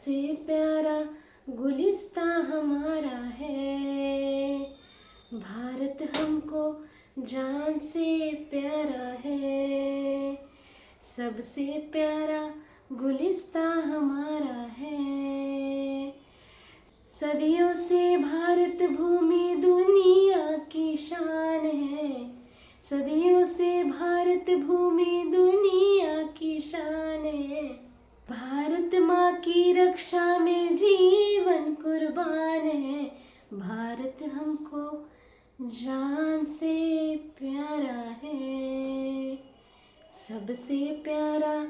सबसे प्यारा गुलिस्ता हमारा है। भारत हमको जान से प्यारा है। सबसे प्यारा गुलिस्ता हमारा है। सदियों से भारत भूमि दुनिया की शान है। सदियों से भारत भूमि दुनिया की शान है। भारत माँ की रक्षा में जीवन कुर्बान है। भारत हमको जान से प्यारा है। सबसे प्यारा,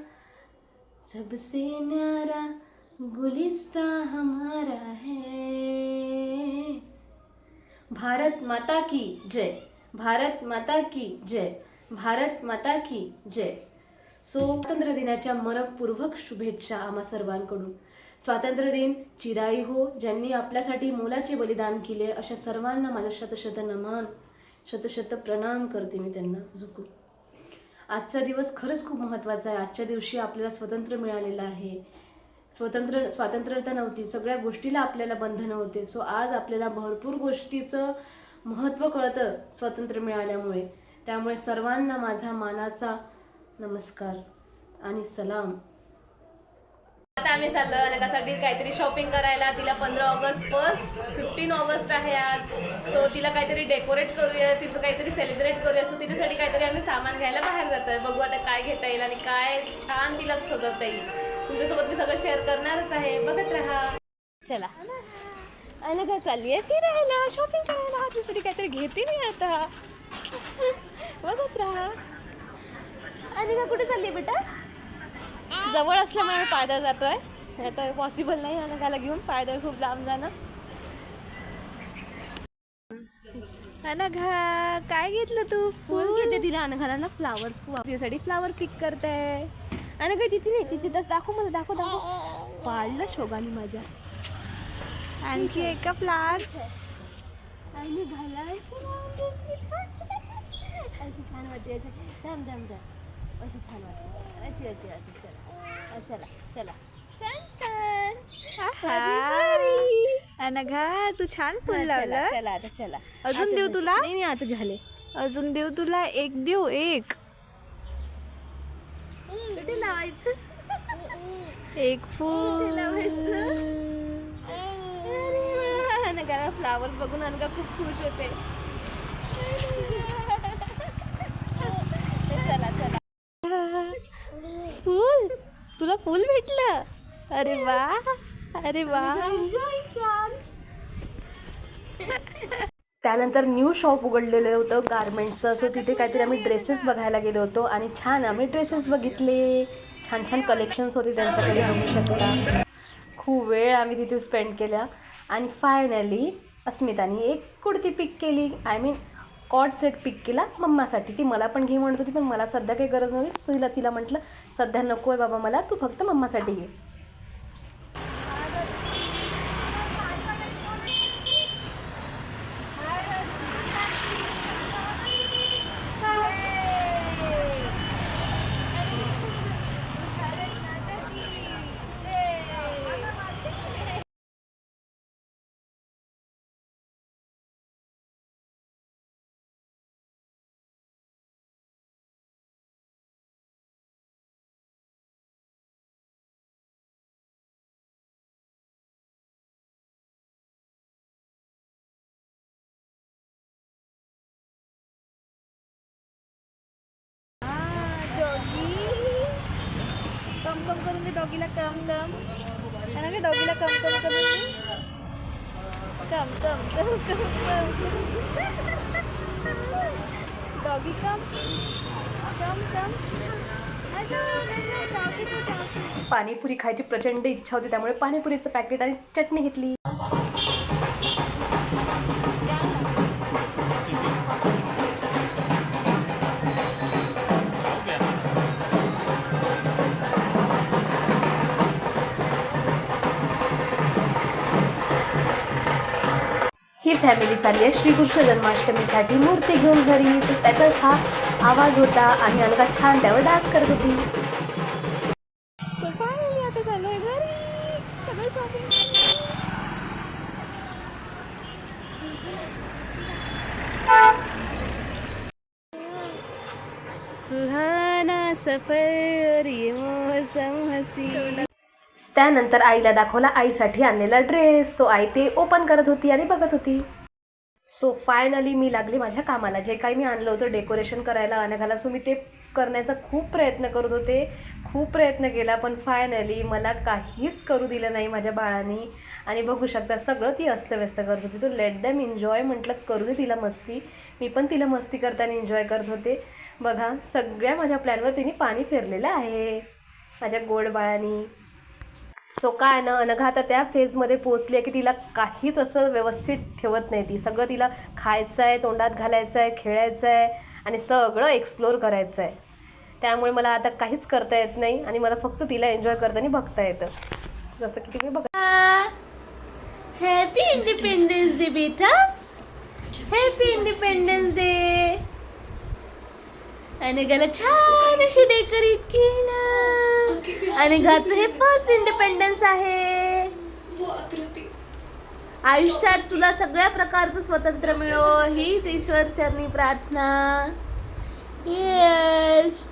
सबसे न्यारा गुलिस्ता हमारा है। भारत माता की जय, भारत माता की जय, भारत माता की जय। सो स्वातंत्र्य दिनाच्या मनपूर्वक शुभेच्छा आम्हा सर्वांकडून. स्वातंत्र्य दिन चिराई हो ज्यांनी आपल्यासाठी मोलाचे बलिदान केले अशा सर्वांना माझा शतशत नमन शतशत प्रणाम करते मी त्यांना झुकू आजचा दिवस खरंच खूप महत्त्वाचा आहे. आजच्या दिवशी आपल्याला स्वतंत्र मिळालेलं आहे. स्वतंत्र स्वातंत्र्यता नव्हती सगळ्या गोष्टीला आपल्याला बंधनं होते. सो आज आपल्याला भरपूर गोष्टीचं महत्त्व कळतं स्वातंत्र्य मिळाल्यामुळे. त्यामुळे सर्वांना माझा मानाचा नमस्कार आणि सलाम. आता आम्ही चाललो अनेकासाठी काहीतरी शॉपिंग करायला. तिला पंधरा ऑगस्ट फर्स्ट फिफ्टीन ऑगस्ट आहे आज. सो तिला काहीतरी डेकोरेट करूया तिथं काहीतरी सेलिब्रेट करूया. सो तिच्यासाठी काहीतरी आम्ही सामान घ्यायला बाहेर जातोय. बघू आता काय घेता येईल आणि काय छान तिला सजवता येईल. तुमच्यासोबत मी सगळं शेअर करणारच आहे. बघत राहा. चला. अनका चालली आहे? फिरायला शॉपिंग करायला. तिच्यासाठी काहीतरी घेते मी आता. बघत राहा. अनिका कुठे चालली बेटा? जवळ असल्यामुळे आम्ही पायदळ जातोय. आता पॉसिबल नाही अनघाला घेऊन पायदळ खूप लांब जाणं. अनघा काय घेतलं तू? फुल घेते तिला अनघाला ना फ्लावर्स खूप तिच्यासाठी फ्लावर पिक करते. आणि काय तिथे नाही तिथे तसं दाखव मला दाखव दाखव. पाळलं शोगाली माझ्या. आणखी एका फ्लावर्स आणि ना अशी छान अशी छान चला. चला चला. छान छान. अनघा तू छान फुल लावलं. चला आता चला. अजून देऊ. तुला? नाही नाही आता झाले. अजून देऊ तुला? एक देऊ एक. कुठे लावायचं? एक फुल. लावायचं? नका फ्लावर्स बघून अनका खूप खुश होते चला चला फुल तुला फुल भेटलं. अरे वा अरे वा. त्यानंतर न्यू शॉप उघडलेलं होतं गारमेंट्सचं सो तिथे काहीतरी आम्ही ड्रेसेस बघायला गेलो होतो आणि छान आम्ही ड्रेसेस बघितले. छान छान कलेक्शन्स होते त्यांच्याकडे बघू शकता. खूप वेळ आम्ही तिथे स्पेंड केल्या आणि फायनली अस्मिताने एक कुर्ती पिक केली. I mean cot set pick केला मम्मासाठी. ती मला पण घे म्हणत होती पण मला सध्या काही गरज नव्हती. सुईला तिला म्हटलं सध्या नको आहे बाबा मला तू फक्त मम्मासाठी घे डॉगी कम कम करून दे डॉगीला कम कम अनघा डॉगीला कम कम करून कम कम कम कम कम डॉगी कम कम कम पाणीपुरी खायची प्रचंड इच्छा होती त्यामुळे पाणीपुरीचं पॅकेट आणि चटणी घेतली. ही फॅमिली चालली आहे. श्रीकृष्ण जन्माष्टमीसाठी मूर्ती घेऊन घरी त्याचाच हा आवाज होता आणि अलगा छान त्यावर डान्स करत होती. सुहाना सफर ये मौसम हसी. त्यानंतर आईला दाखवला आईसाठी आणलेला ड्रेस सो आई ते ओपन करत होती आणि बघत होती. सो फायनली मी लागली माझ्या कामाला. जे काही मी आणलं होतं डेकोरेशन करायला अनघाला सो मी ते करण्याचा खूप प्रयत्न करत होते. खूप प्रयत्न केला पण फायनली मला काहीच करू दिलं नाही माझ्या बाळाने. आणि बघू शकता सगळं ती अस्तव्यस्त करत होती. तो लेट दॅम एन्जॉय म्हटलं करू दे तिला मस्ती. मी पण तिला मस्ती करताना एन्जॉय करत होते. बघा सगळ्या माझ्या प्लॅनवर तिने पाणी फिरलेलं आहे. माझ्या गोड बाळांनी. सो काय ना अनघा आता त्या फेजमध्ये पोचली आहे की तिला काहीच असं व्यवस्थित ठेवत नाही ती. सगळं तिला खायचं आहे तोंडात घालायचं आहे खेळायचं आहे आणि सगळं एक्सप्लोअर करायचं आहे त्यामुळे मला आता काहीच करता येत नाही आणि मला फक्त तिला एन्जॉय करताना बघता येतं. जसं की तुम्ही बघा. हॅपी इंडिपेंडन्स डे बेटा. हॅपी इंडिपेंडन्स डे आणि गला छान अशी डेकोरेट केलं. आणि घाचं हे फर्स्ट इंडिपेंडन्स आहे. आयुष्यात तुला सगळ्या प्रकारचं स्वतंत्र मिळो हीच ईश्वर चरणी प्रार्थना. येस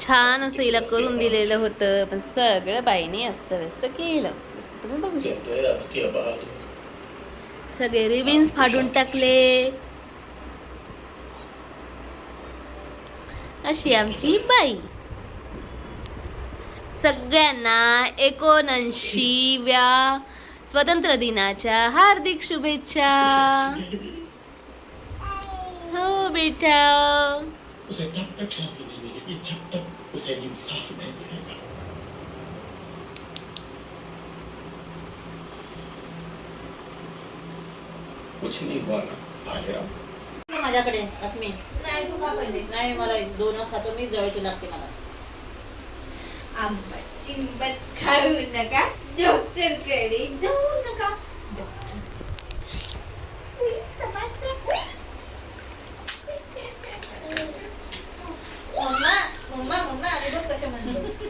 छान असं हिला करून दिलेलं होतं पण सगळं बाईने अस्तव्यस्त केलं. तुम्ही बघू शकता. कहते राष्ट्रीय बहादुर सगळे रिबिन्स फाडून टाकले. अशी आमची बाई. सगळ्यांना एकोणऐंशीव्या स्वतंत्र दिनाच्या हार्दिक शुभेच्छा. बेटा नहीं मिलेगी जब तक उसे इंसाफ नहीं मिलेगा कुछ नहीं हुआ ना भालेराव ना माझ्याकडे अस्मी नाही तू खा पहिले. नाही मला दोन खातो मी जळकी लागते मला. आंबट चिंबट खाऊ नका डॉक्टरकडे जाऊ नका. मम्मा मम्मा मम्मा अरे बघ कशा म्हणतो.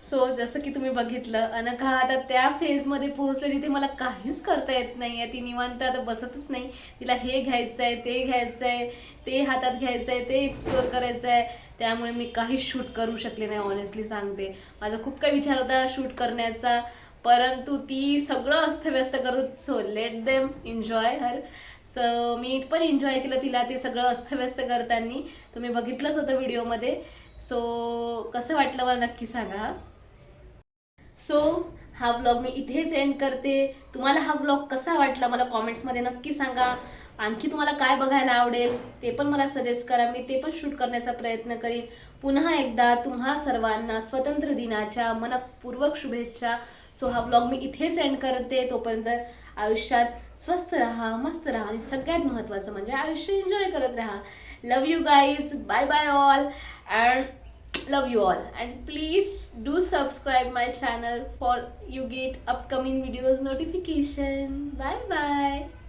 सो जसं की तुम्ही बघितलं अनघा आता त्या फेजमध्ये पोहोचले जिथे मला काहीच करता येत नाही आहे ती निवांत आता बसतच नाही. तिला हे घ्यायचं आहे ते घ्यायचं आहे ते हातात घ्यायचं आहे ते एक्सप्लोअर करायचं आहे त्यामुळे मी काही शूट करू शकले नाही ऑनेस्टली सांगते. माझा खूप काही विचार होता शूट करण्याचा. परंतु ती सगळं अस्तव्यस्त करत so let them enjoy her so मी पण एन्जॉय केलं तिला ते सगळं अस्तव्यस्त करताना. तुम्ही बघितलंच होतं व्हिडिओमध्ये. सो कसं वाटलं मला नक्की सांगा. सो हा ब्लॉग मी इथेच एंड करते. तुम्हाला हा ब्लॉग कसा वाटला मला कॉमेंट्समध्ये नक्की सांगा. आणखी तुम्हाला काय बघायला आवडेल ते पण मला सजेस्ट करा. मी ते पण शूट करण्याचा प्रयत्न करीन. पुन्हा एकदा तुम्हा सर्वांना स्वतंत्र दिनाच्या मनपूर्वक शुभेच्छा. सो हा ब्लॉग मी इथेच एंड करते. तोपर्यंत आयुष्यात स्वस्थ राहा मस्त राहा आणि सगळ्यात महत्त्वाचं म्हणजे आयुष्य एन्जॉय करत राहा love you guys bye bye all and love you all and please do subscribe my channel for you get upcoming videos notification bye bye